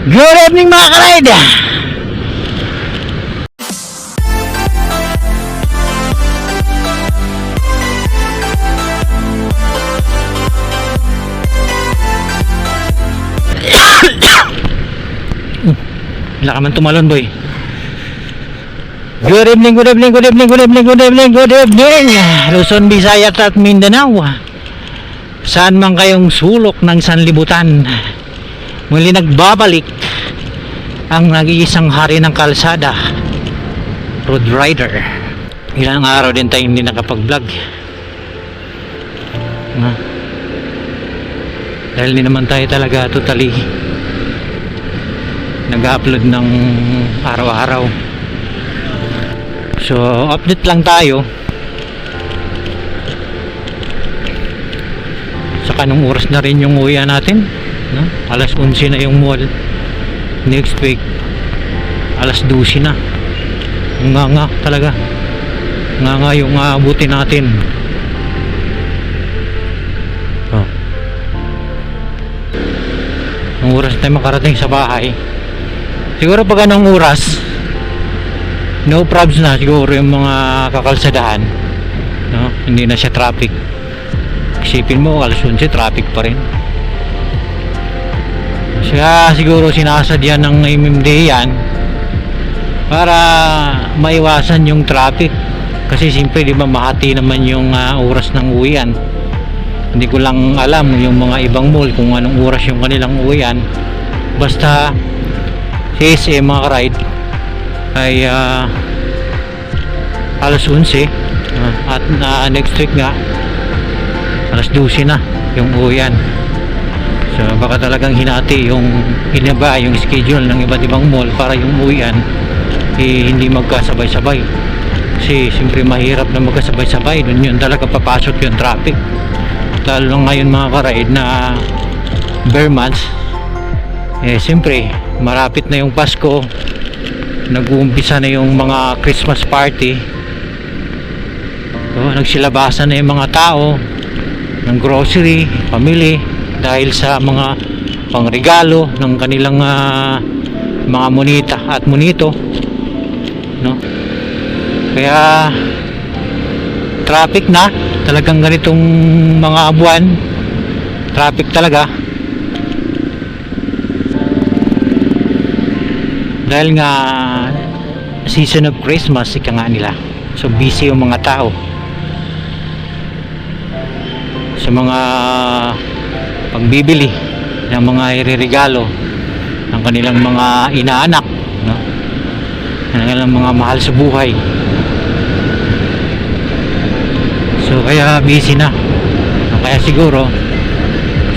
Good evening mga karide! Wala ka man tumalon boy. Good evening, good evening, good evening, good evening, good evening, good evening. Luzon, Visayas at Mindanao. Saan man kayong sulok ng sanlibutan. Muli nagbabalik ang nag-iisang hari ng kalsada. Road Rider. Ilang araw din tayo hindi nakapag-vlog. Na. Dahil hindi naman tayo talaga totally nag-upload ng araw-araw. So, update lang tayo. Sa kanong oras na rin yung uwi natin. No? Alas 11 na yung mall. Next week, alas 12 na. Nga nga talaga. Nga nga yung aabutin natin. Oh. Ang oras tayo makarating sa bahay. Siguro pag anong oras, no probs na siguro yung mga kakalsadahan. No? Hindi na siya traffic. Isipin mo, alas 11, traffic pa rin. Siya siguro sinasadya ng MMDA yan para maiwasan yung traffic. Kasi siyempre di ba mahati naman yung ah, oras ng uwian. Hindi ko lang alam yung mga ibang mall kung anong oras yung kanilang uwian. Basta CSM mga ride ay ah, alas 11 ah, at na next week nga alas 12 na yung uwian. So baka talagang hinati yung inaba yung schedule ng iba't ibang mall para yung uwian eh, hindi magkasabay-sabay. Kasi siyempre mahirap na magkasabay-sabay. Doon yun talaga papasok yung traffic. Lalo ngayon mga karide na bare months. Eh siyempre marapit na yung Pasko. Nag-uumpisa na yung mga Christmas party. So, nagsilabasan na yung mga tao ng grocery, pamili dahil sa mga pangregalo ng kanilang ah, mga monita at monito no? Kaya traffic na. Talagang ganitong mga buwan traffic talaga. Dahil nga season of Christmas ika nga nila. So busy yung mga tao. Sa mga pagbibili ng mga iririgalo ng kanilang mga inaanak no? ng kanilang mga mahal sa buhay. So kaya busy na. Kaya siguro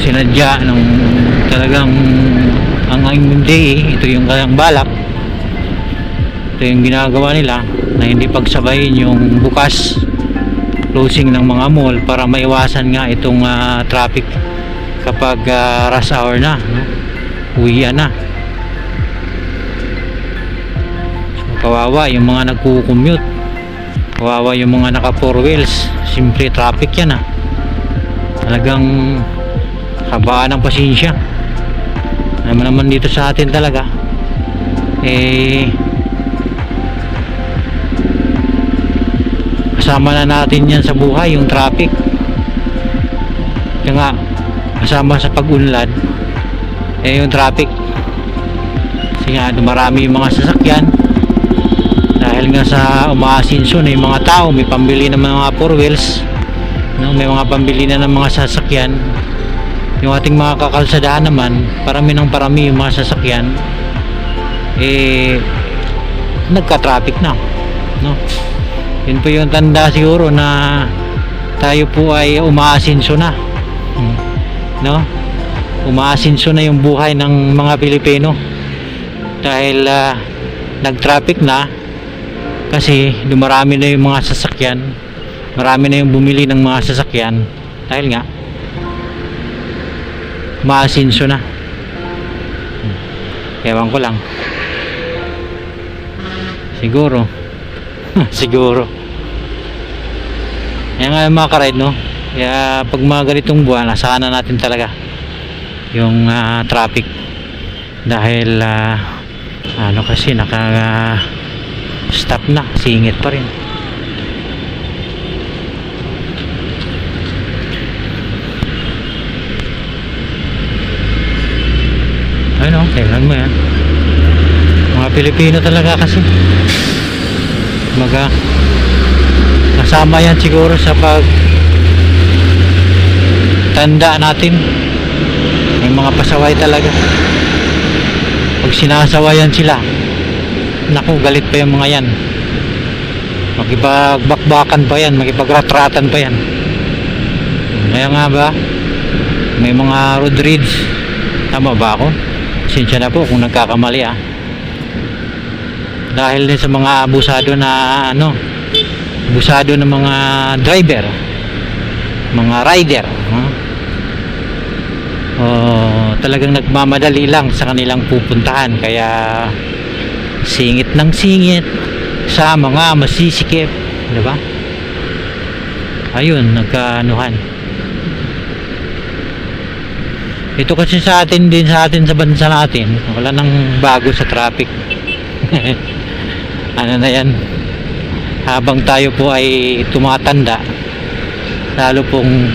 sinadya ng talagang ang aming day ito yung kayang balak. Ito yung ginagawa nila na hindi pagsabayin yung bukas closing ng mga mall para maiwasan nga itong ah, traffic kapag ah, rush hour na no? uwian na. So, kawawa yung mga nagko-commute kawawa yung mga naka four wheels. Simple traffic yan ah. Talagang habaan ng pasensya. Naman naman dito sa atin talaga eh kasama na natin yan sa buhay yung traffic. Kaya nga kasama sa pag-unlad eh yung traffic. Kasi nga dumarami yung mga sasakyan. Dahil nga sa umaasinso na yung mga tao may pambili ng mga four wheels no? may mga pambili na ng mga sasakyan. Yung ating mga kakalsadahan naman parami ng parami yung mga sasakyan eh nagka-traffic na no? Yun po yung tanda siguro na tayo po ay umaasinso na. Hmm. No? Umaasinso na yung buhay ng mga Pilipino. Dahil ah, nag-traffic na kasi dumarami na yung mga sasakyan. Marami na yung bumili ng mga sasakyan. Dahil nga umaasinso na. Hmm. ewan ko lang. Siguro. Siguro. Yan nga yung mga karide no kaya pag mga ganitong buwan asahan na natin talaga yung ah, traffic. Dahil ah, ano kasi naka stop na singit pa rin. Ano tingnan mo yan. Mga Pilipino talaga kasi. Maga kasama yan siguro sa pag tanda natin. May mga pasaway talaga. Pag sinasawayan sila naku galit pa yung mga yan. Makipagbakbakan pa yan makipagratratan pa yan. Kaya nga ba may mga road rage tama ba ako? Sinsya na po kung nagkakamali ah. Dahil din sa mga abusado na ano, abusado ng mga driver, mga rider, no? Oh, talagang nagmamadali lang sa kanilang pupuntahan kaya singit ng singit sa mga masisikip, di ba? Ayun, nagkaanuhan. Ito kasi sa atin din sa atin sa bansa natin, wala nang bago sa traffic. ano na yan? Habang tayo po ay tumatanda, lalo pong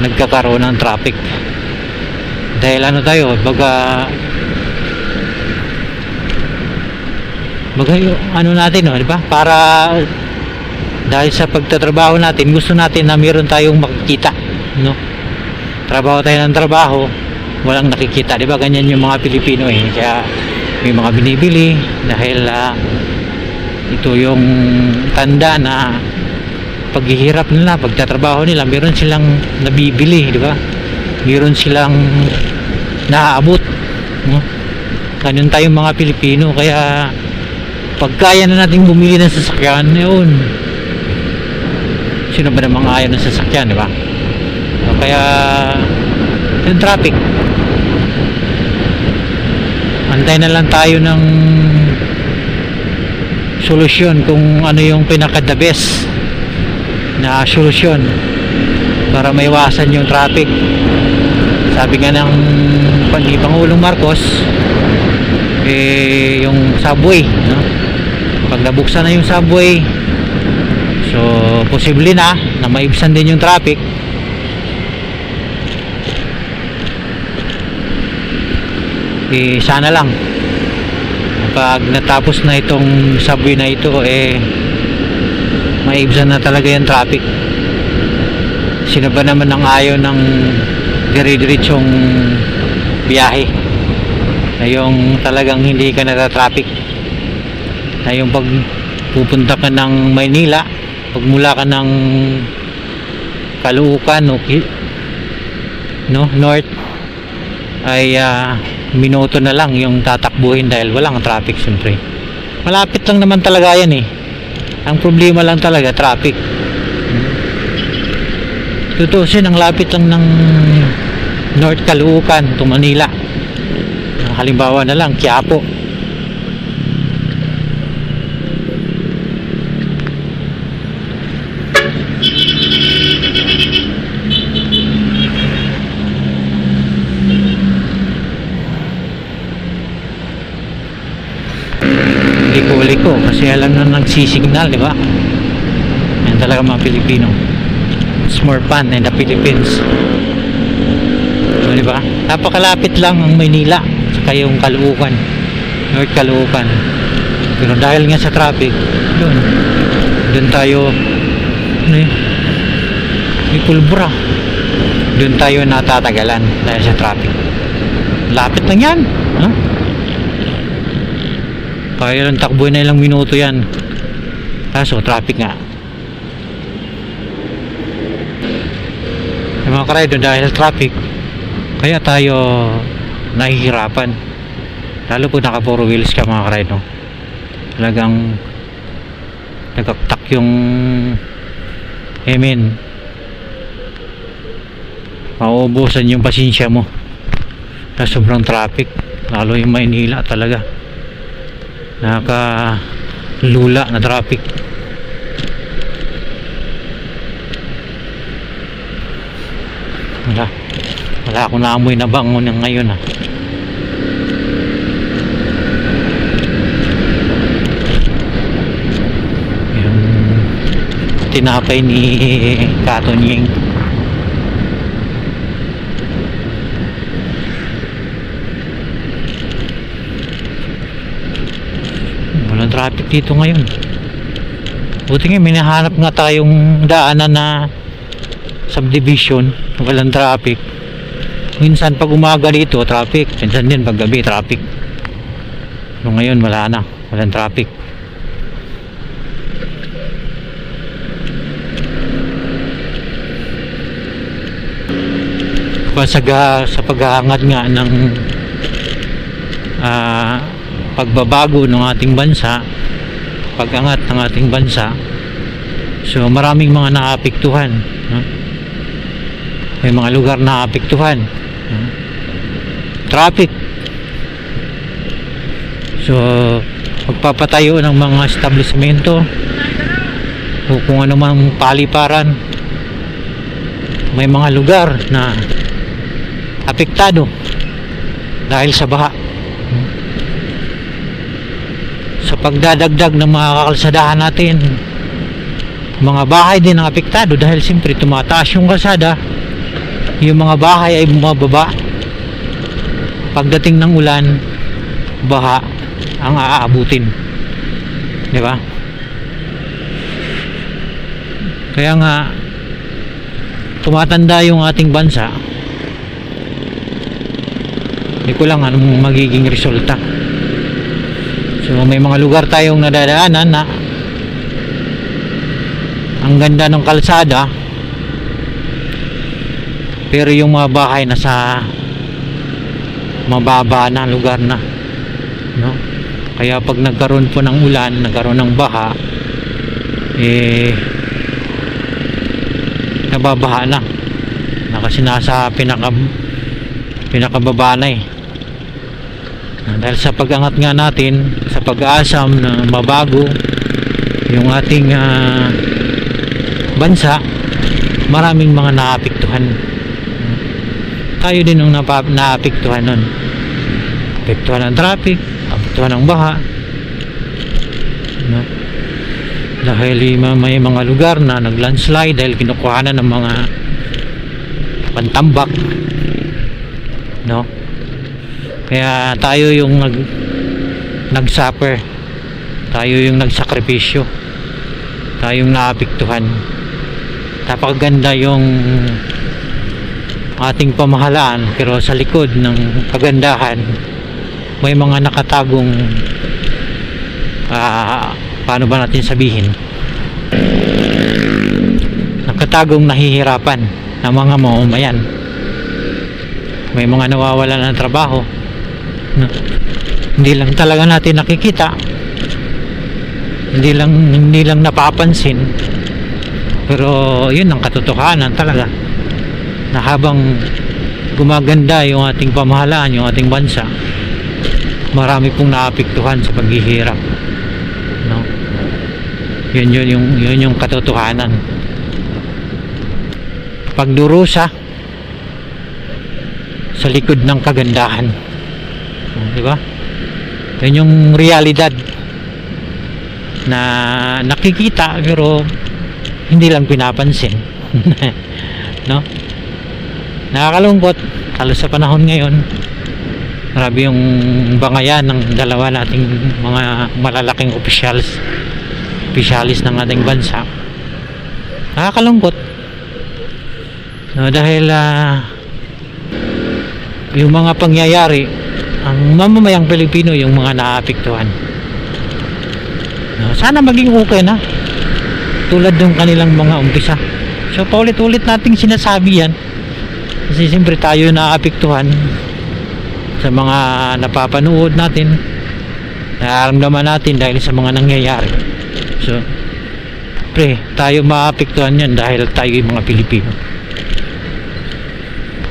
nagkakaroon ng traffic. Dahil ano tayo, baga baga ano natin, no, di ba? Para dahil sa pagtatrabaho natin, gusto natin na meron tayong makikita, no? Trabaho tayo ng trabaho, walang nakikita, di ba? Ganyan yung mga Pilipino eh. Kaya may mga binibili dahil ah, ito yung tanda na paghihirap nila, pagtatrabaho nila, meron silang nabibili, di ba? Meron silang naaabot. No? Ganun tayong mga Pilipino, kaya pag kaya na natin bumili ng sasakyan, yun. Sino ba namang ayaw ng sasakyan, di ba? O Kaya yung traffic. Antay na lang tayo ng solusyon kung ano yung pinaka the best na solusyon para maiwasan yung traffic. Sabi nga ng ni Pangulong Marcos eh yung subway, no? Pag nabuksan na yung subway, so posible na na maibsan din yung traffic. Eh sana lang. Pag natapos na itong subway na ito eh maibsan na talaga yung traffic. Sino ba naman ang ayaw ng dire-diretsong biyahe na yung talagang hindi ka natatraffic. Na yung pag pupunta ka ng Maynila pag mula ka ng Caloocan o no, North ay ah, minuto na lang yung tatakbuhin dahil walang traffic siyempre malapit lang naman talaga yan eh. Ang problema lang talaga traffic. Tutusin ang lapit lang ng North Caloocan to Manila. Halimbawa na lang Quiapo. Liko-liko kasi alam na nagsisignal di ba? Yan talaga mga Pilipino. It's more fun in the Philippines di ba? Napakalapit lang ang Maynila saka yung Caloocan North Caloocan pero dahil nga sa traffic yun doon tayo ano yun? May pulbura. Doon tayo natatagalan dahil sa traffic. Lapit lang yan ha? kaya lang takbo na ilang minuto yan. Kaso traffic nga. Yung mga karaydo dahil traffic kaya tayo nahihirapan. Lalo pag naka four wheels ka mga karaydo talagang nagaktak yung emin mauubusan yung pasensya mo sa sobrang traffic lalo yung Maynila talaga. Nakaka lula na traffic. Wala wala akong naamoy na bango ng ngayon ah. Yung tinapay ni Katon Ying. Walang traffic dito ngayon. Buti nga minahanap nga tayong daanan na subdivision. Walang traffic. Minsan pag umaga dito, traffic. Minsan din pag gabi, traffic. No, ngayon, wala na. Walang traffic. Pasaga sa paghahangad nga ng ah, pagbabago ng ating bansa, pagangat ng ating bansa. So maraming mga naapektuhan. No? May mga lugar na naapektuhan. Traffic. So magpapatayo ng mga establishmento o kung ano mang paliparan. May mga lugar na apektado dahil sa baha. Sa pagdadagdag ng mga kalsadahan natin mga bahay din ang apektado dahil siyempre tumataas yung kalsada yung mga bahay ay bumababa. Pagdating ng ulan baha ang aabutin. Di ba? Kaya nga tumatanda yung ating bansa. Hindi ko lang anong magiging resulta. So may mga lugar tayong nadadaanan na ang ganda ng kalsada pero yung mga bahay nasa mababa na lugar na no? Kaya pag nagkaroon po ng ulan nagkaroon ng baha eh nababaha na. Na kasi nasa pinaka pinakababa na eh. Ah, dahil sa pag-angat nga natin sa pag-aasam na mabago yung ating ah, bansa maraming mga naapektuhan tayo din ang napa- naapektuhan nun. Apektuhan ng traffic apektuhan ng baha. No? dahil may mga lugar na nag landslide dahil kinukuhanan ng mga pantambak. No? Kaya tayo yung nag nagsuffer. Tayo yung nagsakripisyo. Tayong naapektuhan. Napakaganda yung ating pamahalaan pero sa likod ng kagandahan may mga nakatagong ah, paano ba natin sabihin? Nakatagong nahihirapan ng mga mamamayan may mga nawawalan ng trabaho. No? hindi lang talaga natin nakikita. Hindi lang hindi lang napapansin. Pero yun ang katotohanan talaga na habang gumaganda yung ating pamahalaan yung ating bansa marami pong naapektuhan sa paghihirap no? Yun yun yung yun yung katotohanan. Pagdurusa sa likod ng kagandahan di ba? Yun yung realidad na nakikita pero hindi lang pinapansin no nakakalungkot. Lalo sa panahon ngayon grabe yung bangayan ng dalawa nating mga malalaking officials officialis ng ating bansa. Nakakalungkot. No, dahil ah, yung mga pangyayari ang mamamayang Pilipino yung mga naapektuhan. No, sana maging okay na. Tulad ng kanilang mga umpisa. So paulit-ulit nating sinasabi yan kasi siyempre tayo naapektuhan sa mga napapanood natin nararamdaman natin dahil sa mga nangyayari. So pre tayo maapektuhan yan dahil tayo yung mga Pilipino.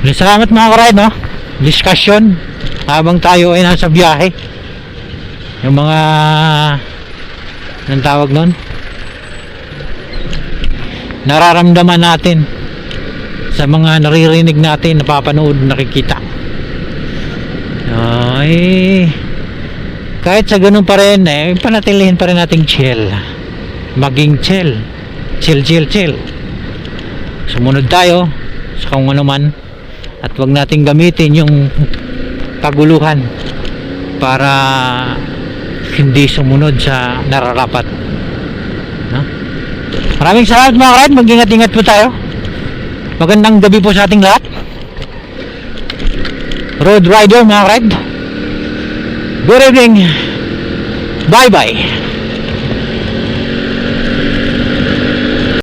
Salamat mga karide no? Discussion. Habang tayo ay nasa biyahe. Yung mga anong tawag nun? Nararamdaman natin sa mga naririnig natin napapanood nakikita. Ay kahit sa ganun pa rin eh panatilihin pa rin nating chill. Maging chill. Chill chill chill. Sumunod tayo sa kung ano man. At wag nating gamitin yung kaguluhan para hindi sumunod sa nararapat. No? maraming salamat mga karat mag-ingat-ingat po tayo magandang gabi po sa ating lahat. Road rider mga karat good evening. Bye bye